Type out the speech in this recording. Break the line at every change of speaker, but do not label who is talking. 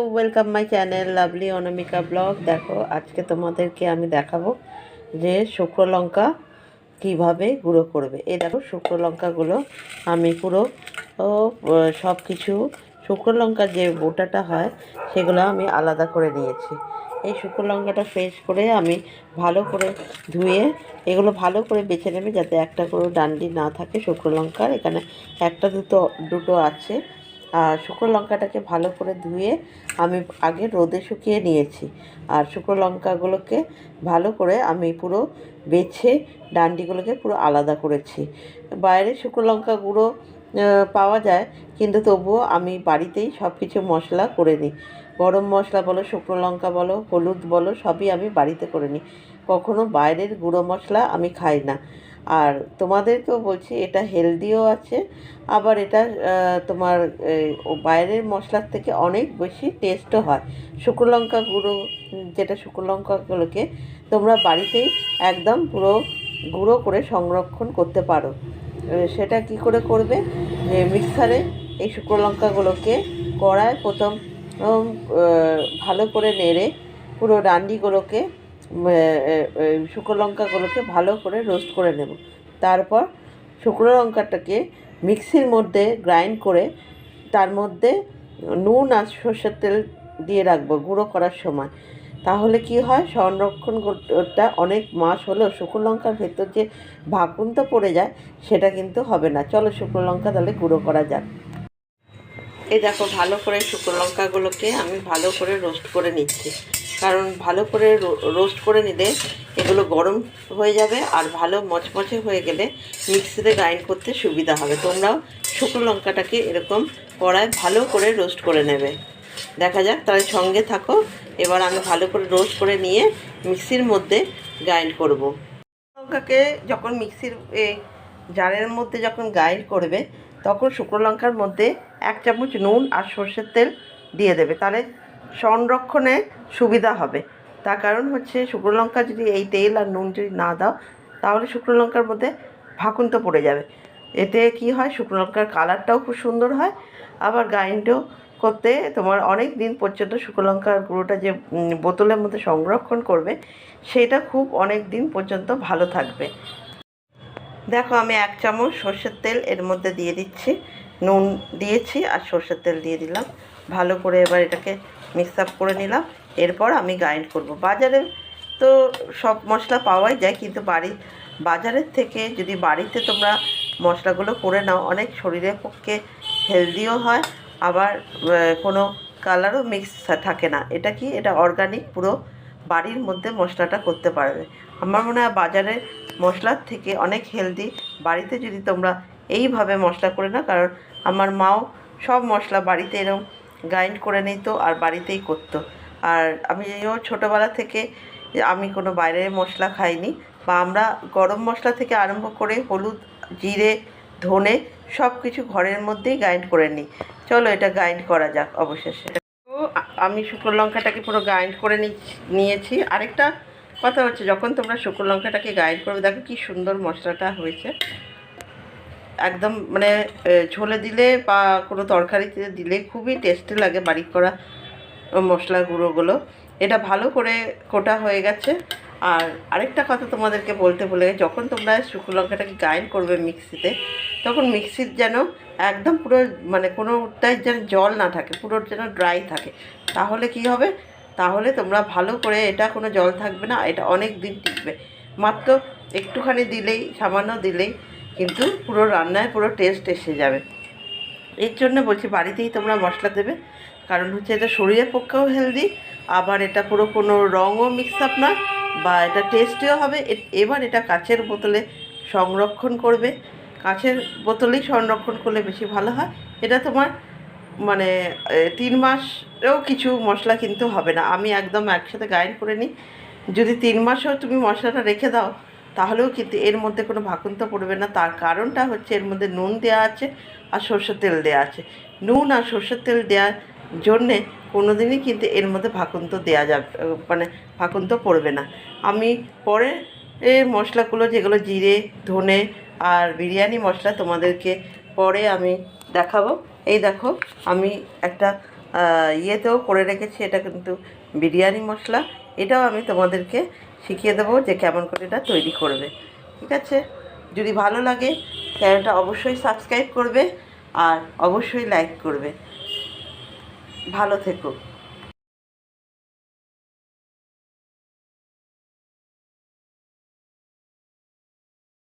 Welcome my channel lovely Anamika blog দেখো, আজকে তোমাদেরকে আমি দেখাবো যে শুকনো লঙ্কা কীভাবে গুঁড়ো করবে। এই দেখো শুকনো লঙ্কাগুলো আমি পুরো সব কিছু শুকনো লঙ্কার যে বোটাটা হয়, সেগুলো আমি আলাদা করে নিয়েছি। এই শুকনো লঙ্কাটা ফ্রেশ করে আমি ভালো করে ধুয়ে, এগুলো ভালো করে বেছে নেবে যাতে একটা করে ডান্ডি না থাকে শুকনো লঙ্কার। এখানে একটা দুটো দুটো আছে। শুকনো লঙ্কাটাকে ভালো করে ধুয়ে আমি আগে রোদে শুকিয়ে নিয়েছি। আর শুকনো লঙ্কাগুলোকে ভালো করে আমি পুরো বেছে ডান্ডিগুলোকে পুরো আলাদা করেছি। বাইরে শুকনো লঙ্কা গুঁড়ো পাওয়া যায়, কিন্তু তবুও আমি বাড়িতেই সব কিছু মশলা করে নিই। গরম মশলা বলো, শুকনো লঙ্কা বলো, হলুদ বলো, সবই আমি বাড়িতে করে নিই। কখনো বাইরের গুঁড়ো মশলা আমি খাই না। আর তোমাদেরকেও বলছি, এটা হেলদিও আছে, আবার এটা তোমার বাইরের মশলার থেকে অনেক বেশি টেস্টও হয়। শুকনো লঙ্কা গুঁড়ো, যেটা শুকনো লঙ্কাগুলোকে তোমরা বাড়িতেই একদম পুরো গুঁড়ো করে সংরক্ষণ করতে পারো। সেটা কি করে করবে? যে মিক্সারে এই শুকনো লঙ্কাগুলোকে কড়ায় প্রথম ভালো করে নেড়ে পুরো ডান্ডিগুলোকে শুকনো লঙ্কাগুলোকে ভালো করে রোস্ট করে নেব। তারপর শুকনো লঙ্কাটাকে মিক্সির মধ্যে গ্রাইন্ড করে তার মধ্যে নুন আর সর্ষের তেল দিয়ে রাখব গুঁড়ো করার সময়। তাহলে কি হয়? সংরক্ষণ করতে অনেক মাস হলেও শুকনো লঙ্কার ভেতর যে ভাকুন্ত পড়ে যায়, সেটা কিন্তু হবে না। চলো শুকনো লঙ্কা তাহলে গুঁড়ো করা যাক। এই দেখো ভালো করে শুকনো লঙ্কাগুলোকে আমি ভালো করে রোস্ট করে নিচ্ছি। কারণ ভালো করে রোস্ট করে নিলে এগুলো গরম হয়ে যাবে আর ভালো মচমচে হয়ে গেলে মিক্সিতে গ্রাইন্ড করতে সুবিধা হবে। তোমরাও শুকনো লঙ্কাটাকে এরকম কড়ায় ভালো করে রোস্ট করে নেবে। দেখা যাক তাহলে সঙ্গে থাকো। এবার আমি ভালো করে রোস্ট করে নিয়ে মিক্সির মধ্যে গ্রাইন্ড করব। লঙ্কাকে যখন মিক্সির এ, জারের মধ্যে যখন গ্রাইন্ড করবে তখন শুকনো লঙ্কার মধ্যে এক চামচ নুন আর সর্ষের তেল দিয়ে দেবে। তাহলে সংরক্ষণে সুবিধা হবে। তার কারণ হচ্ছে শুকনো লঙ্কা যদি এই তেল আর নুন যদি না দাও, তাহলে শুকনো লঙ্কার মধ্যে ভাকুন তো পড়ে যাবে। এতে কি হয়? শুকনো লঙ্কার কালারটাও খুব সুন্দর হয়। আবার গ্রাইন্ডও করতে তোমার অনেক দিন পর্যন্ত শুকনো লঙ্কার গুঁড়োটা যে বোতলের মধ্যে সংরক্ষণ করবে, সেটা খুব অনেক দিন পর্যন্ত ভালো থাকবে। দেখো, আমি এক চামচ সর্ষের তেল এর মধ্যে দিয়ে দিচ্ছি। নুন দিয়েছি আর সর্ষের তেল দিয়ে দিলাম। ভালো করে এবার এটাকে মিক্স আপ করে নিলাম। এরপর আমি গ্রাইন্ড করব। বাজারে তো সব মশলা পাওয়াই যায়, কিন্তু বাড়ি, বাজারের থেকে যদি বাড়িতে তোমরা মশলাগুলো করে নাও, অনেক শরীরের পক্ষে হেলদিও হয়, আবার কোনো কালারও মিক্স থাকে না। এটা কি? এটা অর্গানিক পুরো বাড়ির মধ্যে মশলাটা করতে পারবে। আমার মনে হয় বাজারের মশলার থেকে অনেক হেলদি বাড়িতে যদি তোমরা এইভাবে মশলা করে না কারণ আমার মাও সব মশলা বাড়িতে এরকম গ্রাইন্ড করে নিত আর বাড়িতেই করতো। আর আমিও ছোটোবেলা থেকে আমি কোনো বাইরের মশলা খাইনি বা আমরা গরম মশলা থেকে আরম্ভ করে হলুদ, জিরে, ধনে সব কিছু ঘরের মধ্যেই গ্রাইন্ড করে নিই। চলো এটা গ্রাইন্ড করা যাক অবশেষে। আমি শুকনো লঙ্কাটাকে পুরো গ্রাইন্ড করে নিয়েছি। আরেকটা কথা হচ্ছে যখন তোমরা শুকনো লঙ্কাটাকে গ্রাইন্ড করবে দেখো কি সুন্দর মশলাটা হয়েছে। একদম মানে ঝোলে দিলে বা কোনো তরকারিতে দিলে খুবই টেস্টি লাগে বাড়ি করা মশলা গুঁড়োগুলো। এটা ভালো করে কোটা হয়ে গেছে। আর আরেকটা কথা তোমাদেরকে বলতে বলে গেছি, যখন তোমরা শুকনো লঙ্কাটাকে গ্রাইন্ড করবে মিক্সিতে তখন মিক্সির যেন একদম পুরো মানে কোনোটাই যেন জল না থাকে পুরো যেন ড্রাই থাকে। তাহলে কি হবে? তাহলে তোমরা ভালো করে এটা কোনো জল থাকবে না, এটা অনেক দিন টিকবে। মাত্র একটুখানি দিলেই, সামান্য দিলেই কিন্তু পুরো রান্নায় পুরো টেস্ট এসে যাবে। এর জন্য বলছি, বাড়িতেই তোমরা মশলা দেবে, কারণ হচ্ছে এটা শরীরের পক্ষেও হেলদি আবার এটা পুরো কোনো রঙও মিক্স আপ না, বা এটা টেস্টিও হবে। এবার এটা কাচের বোতলে সংরক্ষণ করবে। কাচের বোতলেই সংরক্ষণ করলে বেশি ভালো হয়। এটা তোমার মানে তিন মাসেও কিছু মশলা কিন্তু হবে না। আমি একদম একসাথে গ্রাইন্ড করে নিই। যদি তিন মাসেও তুমি মশলাটা রেখে দাও, তাহলেও কিন্তু এর মধ্যে কোনো ভাকুন্ত পড়বে না। তার কারণটা হচ্ছে এর মধ্যে নুন দেওয়া আছে আর সর্ষের তেল দেওয়া আছে। নুন আর সর্ষের তেল দেওয়ার জন্যে কোনো দিনই কিন্তু এর মধ্যে ভাকুন্ত দেওয়া যাবে মানে ভাকুন্ত পড়বে না। আমি পরে এই মশলাগুলো যেগুলো জিরে, ধনে আর বিরিয়ানি মশলা তোমাদেরকে পরে আমি দেখাবো। এই দেখো, আমি একটা ইয়েতেও করে রেখেছি, এটা কিন্তু বিরিয়ানি মশলা। এটাও আমি তোমাদেরকে শিখিয়ে দেবো যে কেমন করে এটা তৈরি করবে। ঠিক আছে? যদি ভালো লাগে, চ্যানেলটা অবশ্যই সাবস্ক্রাইব করবে আর অবশ্যই লাইক করবে। ভালো থেকো।